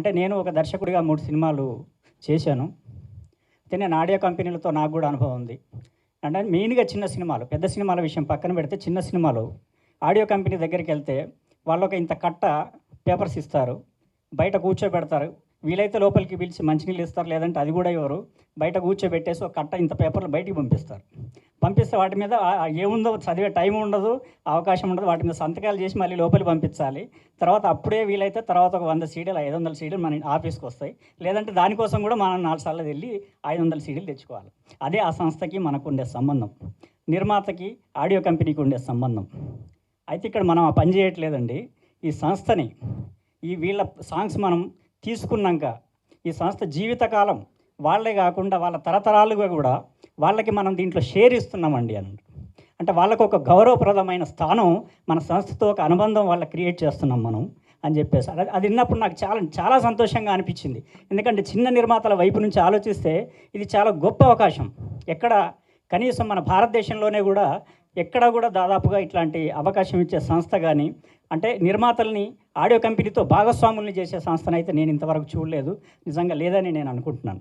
అంటే నేను ఒక దర్శకుడిగా మూడు సినిమాలు చేశాను. అయితే నేను ఆడియో కంపెనీలతో నాకు కూడా అనుభవం ఉంది. అంటే మెయిన్గా చిన్న సినిమాలు పెద్ద సినిమాల విషయం పక్కన పెడితే చిన్న సినిమాలు. ఆడియో కంపెనీ దగ్గరికి వెళ్తే వాళ్ళు ఒక ఇంత కట్ట పేపర్స్ ఇస్తారు. బయట కూర్చోబెడతారు. వీలైతే లోపలికి పిలిచి మంచినీళ్ళు ఇస్తారు లేదంటే అది కూడా ఇవ్వరు బయట కూర్చోబెట్టేసి ఒక కట్ట ఇంత పేపర్లు బయటికి పంపిస్తారు. పంపిస్తే వాటి మీద ఏముందో చదివే టైం ఉండదు అవకాశం ఉండదు. వాటి మీద సంతకాలు చేసి మళ్ళీ లోపలికి పంపించాలి. తర్వాత అప్పుడే వీలైతే తర్వాత ఒక వంద సీడీలు ఐదు వందల సీడీలు మన ఆఫీస్కి వస్తాయి. లేదంటే దానికోసం కూడా మనం నాలుగు సార్లు వెళ్ళి ఐదు వందల సీడీలు తెచ్చుకోవాలి. అదే ఆ సంస్థకి మనకు ఉండే సంబంధం. నిర్మాతకి ఆడియో కంపెనీకి ఉండే సంబంధం. అయితే ఇక్కడ మనం ఆ పని చేయట్లేదండి. ఈ సంస్థని ఈ వీళ్ళ సాంగ్స్ మనం తీసుకున్నాక ఈ సంస్థ జీవితకాలం వాళ్ళే కాకుండా వాళ్ళ తరతరాలుగా కూడా వాళ్ళకి మనం దీంట్లో షేర్ ఇస్తున్నామండి అని. అంటే వాళ్ళకు ఒక గౌరవప్రదమైన స్థానం మన సంస్థతో ఒక అనుబంధం వాళ్ళ క్రియేట్ చేస్తున్నాం మనం అని చెప్పేసి. అది అది విన్నప్పుడు నాకు చాలా చాలా సంతోషంగా అనిపించింది. ఎందుకంటే చిన్న నిర్మాతల వైపు నుంచి ఆలోచిస్తే ఇది చాలా గొప్ప అవకాశం. ఎక్కడ కనీసం మన భారతదేశంలోనే కూడా ఎక్కడ కూడా దాదాపుగా ఇట్లాంటి అవకాశం ఇచ్చే సంస్థ కానీ అంటే నిర్మాతల్ని ఆడియో కంపెనీతో భాగస్వాముల్ని చేసే సంస్థనైతే నేను ఇంతవరకు చూడలేదు. నిజంగా లేదని నేను అనుకుంటున్నాను.